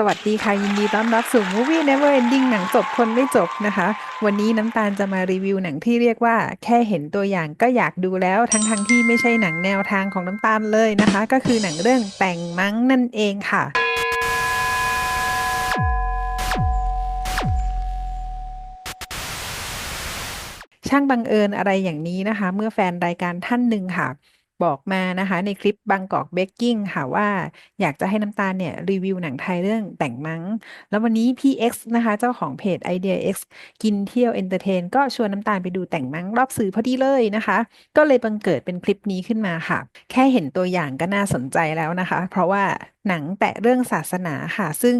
สวัสดีค่ะ ยินดีต้อนรับสู่ Movie Never Ending หนังจบคนไม่จบนะคะ วันนี้น้ำตาลจะมารีวิวหนังที่เรียกว่า แค่เห็นตัวอย่างก็อยากดูแล้วทั้งๆทที่ไม่ใช่หนังแนวทางของน้ำตาลเลยนะคะ ก็คือหนังเรื่องแต่งมั้งนั่นเองค่ะช่างบังเอิญอะไรอย่างนี้นะคะ เมื่อแฟนรายการท่านหนึ่งค่ะ บอกมานะคะในคลิปบางกอกเบกกิ้งค่ะว่าอยากจะให้น้ำตาลเนี่ยรีวิวหนังไทยเรื่องแต่งมั้งแล้ววันนี้พี่ X นะคะ เจ้าของเพจ Idea X กินเที่ยวเอนเตอร์เทนก็ชวนน้ำตาลไปดูแต่งมั้งรอบสื่อพอดีเลยนะคะ ก็เลยบังเกิดเป็นคลิปนี้ขึ้นมาค่ะ แค่เห็นตัวอย่างก็น่าสนใจแล้วนะคะ เพราะว่าหนังแตะเรื่องศาสนาค่ะ ซึ่ง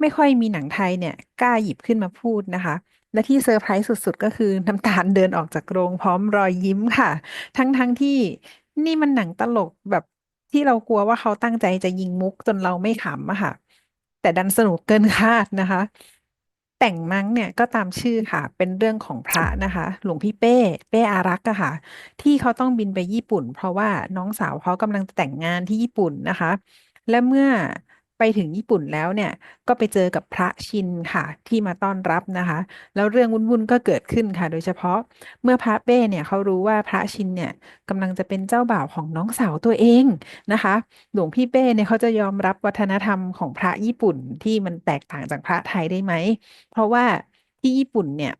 ไม่ค่อยมีหนังไทยเนี่ยกล้าหยิบขึ้นมาพูดนะคะและที่เซอร์ไพรส์สุดๆ ก็คือน้ำตาลเดินออกจากโรงพร้อมรอยยิ้มค่ะ ทั้งๆที่ นี่มันหนังตลกแบบที่เรากลัวว่าเขาตั้งใจจะยิงมุกจนเราไม่ขำอะค่ะ แต่ดันสนุกเกินคาดนะคะ แต่งมั้งเนี่ยก็ตามชื่อค่ะ เป็นเรื่องของพระนะคะ หลวงพี่เป้ เป้อารักษ์อะค่ะ ที่เขาต้องบินไปญี่ปุ่น เพราะว่าน้องสาวเขากำลังแต่งงานที่ญี่ปุ่นนะคะ และเมื่อ ไปถึงญี่ปุ่นแล้วเนี่ยก็ไปเจอกับพระชินค่ะที่มาต้อนรับนะคะ แล้วเรื่องวุ่นๆก็เกิดขึ้นค่ะ โดยเฉพาะเมื่อพระเป้เนี่ยเขารู้ว่าพระชินเนี่ยกำลังจะเป็นเจ้าบ่าวของน้องสาวตัวเองนะคะ หลวงพี่เป้เนี่ยเขาจะยอมรับวัฒนธรรมของพระญี่ปุ่นที่มันแตกต่างจากพระไทยได้ไหม เพราะว่าที่ญี่ปุ่นเนี่ย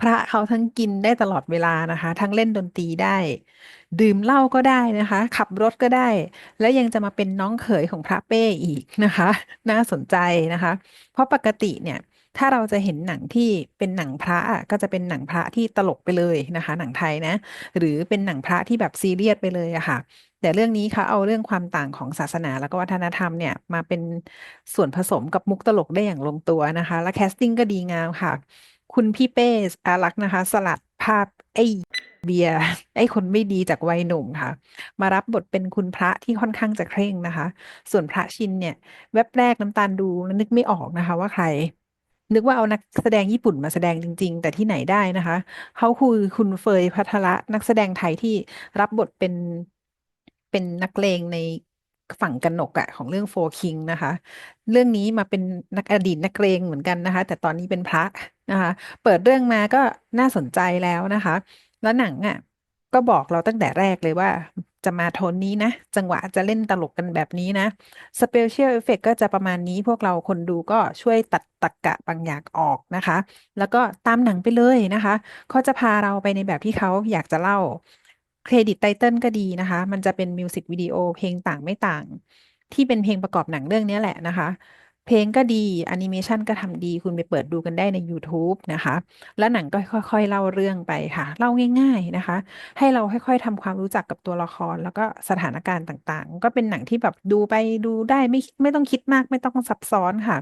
พระเขาทั้งกินได้ตลอดเวลานะคะ ทั้งเล่นดนตรีได้ ดื่มเหล้าก็ได้นะคะ ขับรถก็ได้ แล้วยังจะมาเป็นน้องเขยของพระเป้อีกนะคะ น่าสนใจนะคะ เพราะปกติเนี่ยถ้าเราจะเห็นหนังที่เป็นหนังพระอะก็จะเป็นหนังพระที่ตลกไปเลยนะคะ หนังไทยนะ หรือเป็นหนังพระที่แบบซีเรียสไปเลยอะค่ะ แต่เรื่องนี้เขาเอาเรื่องความต่างของศาสนาแล้วก็วัฒนธรรมเนี่ยมาเป็นส่วนผสมกับมุกตลกได้อย่างลงตัวนะคะ และแคสติ้งก็ดีงามค่ะ คุณพี่เป้อารักนะคะ สลัดภาพไอ้เบียร์ไอ้คนไม่ดีจากวัยหนุ่มค่ะ มารับบทเป็นคุณพระที่ค่อนข้างจะเคร่งนะคะ ส่วนพระชินเนี่ย แวบแรกน้ำตาลดูแล้วนึกไม่ออกนะคะ ว่าใคร นึกว่าเอานักแสดงญี่ปุ่นมาแสดงจริง ๆ แต่ที่ไหนได้นะคะ เขาคือคุณเฟยพัทระนักแสดงไทยที่รับบทเป็นเป็นนักเลงใน ฝั่งกนกอะของเรื่องโฟคิงนะคะ เรื่องนี้มาเป็นนักอดีตนักเลงเหมือนกันนะคะ แต่ตอนนี้เป็นพระนะคะ เปิดเรื่องมาก็น่าสนใจแล้วนะคะ แล้วหนังอะก็บอกเราตั้งแต่แรกเลยว่าจะมาโทนนี้นะ จังหวะจะเล่นตลกกันแบบนี้นะสเปเชียลเอฟเฟกก็จะประมาณนี้พวกเราคนดูก็ช่วยตัดตรรกะบางอย่างออกนะคะ แล้วก็ตามหนังไปเลยนะคะเขาจะพาเราไปในแบบที่เขาอยากจะเล่า เครดิตไตเติลก็ดีนะคะ มันจะเป็นมิวสิกวิดีโอเพลงต่างไม่ต่าง ที่เป็นเพลงประกอบหนังเรื่องนี้แหละนะคะ เพลงก็ดีแอนิเมชันก็ทำดีคุณไปเปิดดูกันได้ใน YouTube นะคะ แล้วหนังก็ค่อย ๆ เล่าเรื่องไปค่ะ เล่าง่าย ๆนะคะ ให้เราค่อยๆทำความรู้จักกับตัวละครแล้วก็สถานการณ์ต่างๆ ก็เป็นหนังที่แบบดูไปดูได้ไม่ไม่ต้องคิดมากไม่ต้องซับซ้อนค่ะ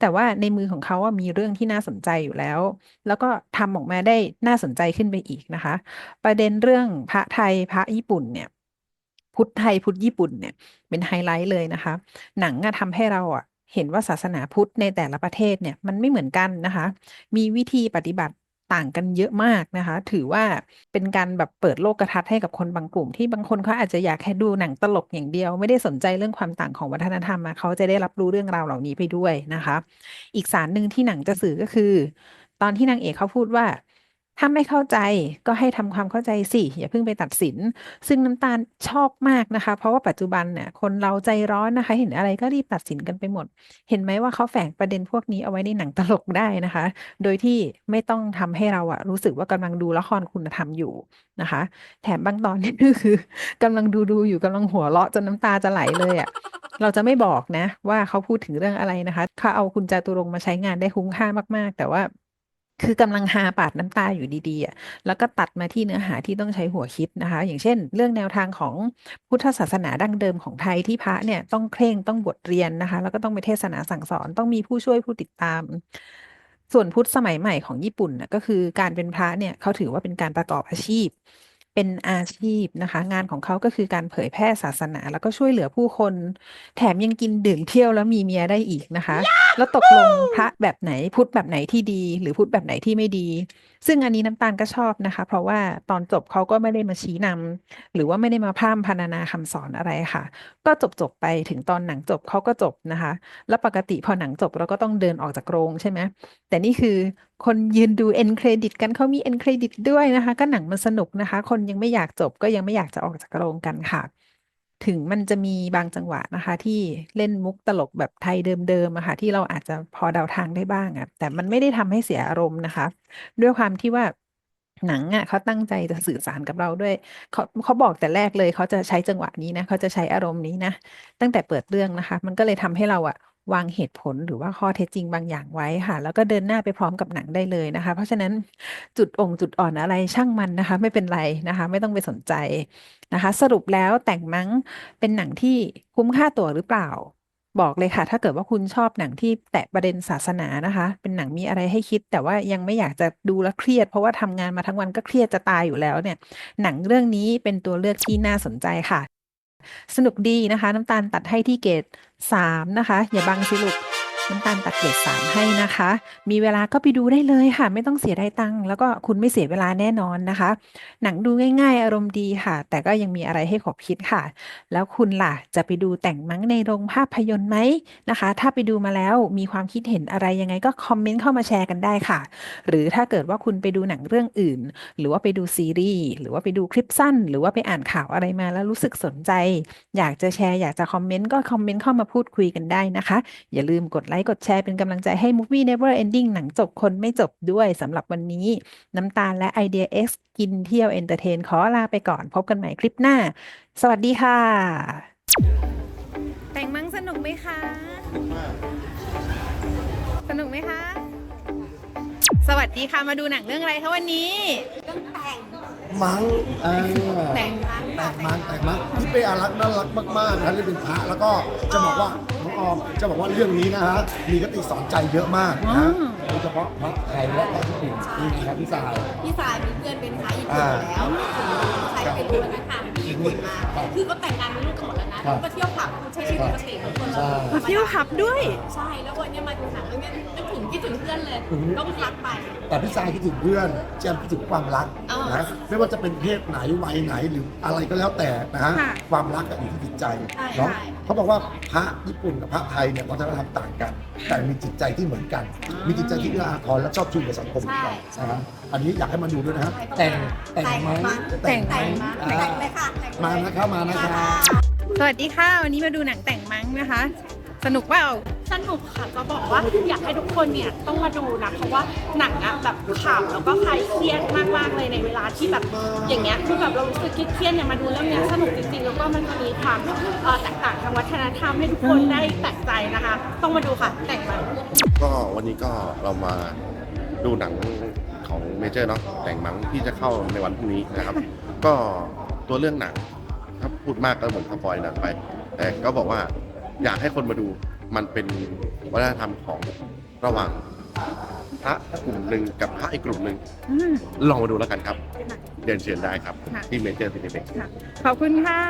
แต่ว่าในมือของเขาว่ามีเรื่องที่น่าสนใจอยู่แล้ว แล้วก็ทำออกมาได้น่าสนใจขึ้นไปอีกนะคะ ประเด็นเรื่องพระไทยพระญี่ปุ่นเนี่ย พุทธไทยพุทธญี่ปุ่นเนี่ย เป็นไฮไลท์เลยนะคะ หนังอะทำให้เราอะเห็นว่าศาสนาพุทธในแต่ละประเทศเนี่ยมันไม่เหมือนกันนะคะ มีวิธีปฏิบัติ ต่างกันเยอะมากนะคะ ถือว่าเป็นการแบบเปิดโลกทัศน์ให้กับคนบางกลุ่ม ที่บางคนเขาอาจจะอยากแค่ดูหนังตลกอย่างเดียว ไม่ได้สนใจเรื่องความต่างของวัฒนธรรมเขาจะได้รับรู้เรื่องราวเหล่านี้ไปด้วยนะคะ อีกสารหนึ่งที่หนังจะสื่อก็คือ ตอนที่นางเอกเขาพูดว่า ถ้าไม่เข้าใจก็ให้ทำความเข้าใจสิ อย่าเพิ่งไปตัดสิน ซึ่งน้ำตาลชอบมากนะคะ เพราะว่าปัจจุบันเนี่ยคนเราใจร้อนนะคะ เห็นอะไรก็รีบตัดสินกันไปหมด เห็นไหมว่าเขาแฝงประเด็นพวกนี้เอาไว้ในหนังตลกได้นะคะ โดยที่ไม่ต้องทำให้เราอะรู้สึกว่ากำลังดูละครคุณธรรมอยู่นะคะ แถมบางตอนนี่ก็คือกำลังดูดูอยู่กำลังหัวเราะจนน้ำตาจะไหลเลยอะเราจะไม่บอกนะ ว่าเขาพูดถึงเรื่องอะไรนะคะเขาเอาคุณจาตุรงค์มาใช้งานได้คุ้มค่ามากๆ แต่ว่า คือกำลังฮาปาดน้ำตาอยู่ดีๆอะแล้วก็ตัดมาที่เนื้อหาที่ต้องใช้หัวคิดนะคะ อย่างเช่น เรื่องแนวทางของพุทธศาสนาดั้งเดิมของไทยที่พระเนี่ยต้องเคร่งต้องบวชเรียนนะคะ แล้วก็ต้องไปเทศนาสั่งสอนต้องมีผู้ช่วยผู้ติดตาม ส่วนพุทธสมัยใหม่ของญี่ปุ่นน่ะก็คือการเป็นพระเนี่ยเขาถือว่าเป็นการประกอบอาชีพ เป็นอาชีพนะคะ งานของเขาก็คือการเผยแพร่ศาสนา แล้วก็ช่วยเหลือผู้คน แถมยังกินดื่มเที่ยวแล้วมีเมียได้อีกนะคะ แล้วตกลงพระแบบไหนพุทธแบบไหนที่ดี หรือพุทธแบบไหนที่ไม่ดี ซึ่งอันนี้น้ำตาลก็ชอบนะคะ เพราะว่าตอนจบเขาก็ไม่ได้มาชี้นำหรือว่าไม่ได้มาพร่ำพรรณนาคำสอนอะไรค่ะ ก็จบจบไปถึงตอนหนังจบเขาก็จบนะคะ แล้วปกติพอหนังจบเราก็ต้องเดินออกจากโรงใช่ไหมแต่นี่คือคนยืนดูเอ็นเครดิตกันเขามีเอ็นเครดิตด้วยนะคะ ก็หนังมันสนุกนะคะ คนยังไม่อยากจบก็ยังไม่อยากจะออกจากโรงกันค่ะ ถึงมันจะมีบางจังหวะนะคะ ที่เล่นมุกตลกแบบไทยเดิมๆอะค่ะที่เราอาจจะพอเดาทางได้บ้างอะแต่มันไม่ได้ทำให้เสียอารมณ์นะคะ ด้วยความที่ว่า หนังอะเขาตั้งใจจะสื่อสารกับเราด้วย เขาเขาบอกแต่แรกเลยเขาจะใช้จังหวะนี้นะ เขาจะใช้อารมณ์นี้นะ ตั้งแต่เปิดเรื่องนะคะ มันก็เลยทำให้เราอะ วางเหตุผลหรือว่าข้อเท็จจริงบางอย่างไว้ค่ะ แล้วก็เดินหน้าไปพร้อมกับหนังได้เลยนะคะ เพราะฉะนั้นจุดองค์จุดอ่อนอะไรช่างมันนะคะ ไม่เป็นไรนะคะ ไม่ต้องไปสนใจนะคะ สรุปแล้วแต่งมั้งเป็นหนังที่คุ้มค่าตั๋วหรือเปล่า บอกเลยค่ะ ถ้าเกิดว่าคุณชอบหนังที่แตะประเด็นศาสนานะคะ เป็นหนังมีอะไรให้คิด แต่ว่ายังไม่อยากจะดูแล้วเครียด เพราะว่าทำงานมาทั้งวันก็เครียดจะตายอยู่แล้วเนี่ย หนังเรื่องนี้เป็นตัวเลือกที่น่าสนใจค่ะ สนุกดีนะคะ น้ำตาลตัดให้ที่เกรดสามนะคะ อย่าบังสิลูก น้ำตาลตัดเกรดสามให้นะคะ มีเวลาก็ไปดูได้เลยค่ะ ไม่ต้องเสียดายตังค์แล้วก็คุณไม่เสียเวลาแน่นอนนะคะ หนังดูง่าย ๆ อารมณ์ดีค่ะ แต่ก็ยังมีอะไรให้ขบคิดค่ะ แล้วคุณล่ะจะไปดูแต่งมั้งในโรงภาพยนตร์ไหมนะคะ ถ้าไปดูมาแล้วมีความคิดเห็นอะไรยังไงก็คอมเมนต์เข้ามาแชร์กันได้ค่ะ หรือถ้าเกิดว่าคุณไปดูหนังเรื่องอื่น หรือว่าไปดูซีรีส์หรือว่าไปดูคลิปสั้น หรือว่าไปอ่านข่าวอะไรมาแล้วรู้สึกสนใจ อยากจะแชร์อยากจะคอมเมนต์ก็คอมเมนต์เข้ามาพูดคุยกันได้นะคะ อย่าลืมกดไลค์กดแชร์เป็นกำลังใจให้ Movie Never Ending หนังจบคนไม่จบด้วยสำหรับวันนี้ น้ำตาลและไอเดีย X กินเที่ยวเอนเตอร์เทนขอลาไปก่อนพบกันใหม่คลิปหน้า สวัสดีค่ะ แต่งมั้งสนุกไหมคะ สนุกไหมคะ สวัสดีค่ะมาดูหนังเรื่องอะไรคะวันนี้ มังเออแต่งมั้งแต่งมังแต่งมังที่เป้อารักษ์น่ารักมากๆนะเล่นเป็นพระแล้วก็จะบอกว่าน้องออมจะบอกว่าเรื่องนี้นะฮะมีคติสอนใจเยอะมากนะฮะโดยเฉพาะพระไทยและพระญี่ปุ่นนี่ครับพี่สายพี่สายมีเพื่อนเป็นพระญี่ปุ่นอยู่แล้วใช้เป็นวัฒนธรรมที่ ญี่ปุ่นมาคือก็แต่งงานมีลูกกันหมดแล้วนะแล้วก็เที่ยวผับใช้ชีวิตปกติเหมือนคนเรามาเที่ยวขับด้วย ใช่แล้ววันนี้มาดูหนังเรื่องนี้นึกถึงคิดถึงเพื่อนเลยต้องรักไป แต่พี่สายคิดถึงเพื่อนแจมคิดถึงความรักอ๋อนะไม่ว่าจะเป็นเพศไหนวัยไหนหรืออะไรก็แล้วแต่นะฮะค่ะความรักอะอยู่ที่จิตใจใช่เนาะใช่ เขาบอกว่าพระญี่ปุ่นกับพระไทยเนี่ยวัฒนธรรมต่างกัน แต่มีจิตใจที่เหมือนกัน มีจิตใจที่เอื้ออาทรและชอบช่วยเหลือสังคมกันนะฮะอันนี้อยากให้มาดูด้วยนะฮะแต่งแต่งไหมแต่งไหมอ่าแต่งเลยค่ะแต่งเลยมานะครับมานะครับสวัสดีค่ะวันนี้มาดูหนังแต่งมั้งนะคะ สนุกเปล่า สนุกค่ะจะบอกว่าอยากให้ทุกคนเนี่ยต้องมาดูนะเพราะว่าหนังอะแบบขำแล้วก็คลายเครียดมากๆเลยในเวลาที่แบบอย่างเงี้ยคือแบบเรารู้สึกเครียดเนี่ยมาดูเรื่องเนี้ยสนุกจริงๆแล้วก็มันจะมีความเอ่อแตกต่างทางวัฒนธรรมให้ทุกคนได้แปลกใจนะคะ ต้องมาดูค่ะแต่งมันก็วันนี้ก็เรามาดูหนังของเมเจอร์เนาะแต่งมังที่จะเข้าในวันพรุ่งนี้นะครับ ก็ตัวเรื่องหนังถ้าพูดมากก็เหมือนสปอยหนังไป แต่ก็บอกว่าอยากให้คนมาดู มันเป็นวัฒนธรรมของระหว่างพระกลุ่มหนึ่งกับพระอีกกลุ่มหนึ่งอืม ลองมาดูแล้วกันครับ เดินเชิญได้ครับ ค่ะ ที่เมเจอร์ซีนิเพ็กขอบคุณค่ะ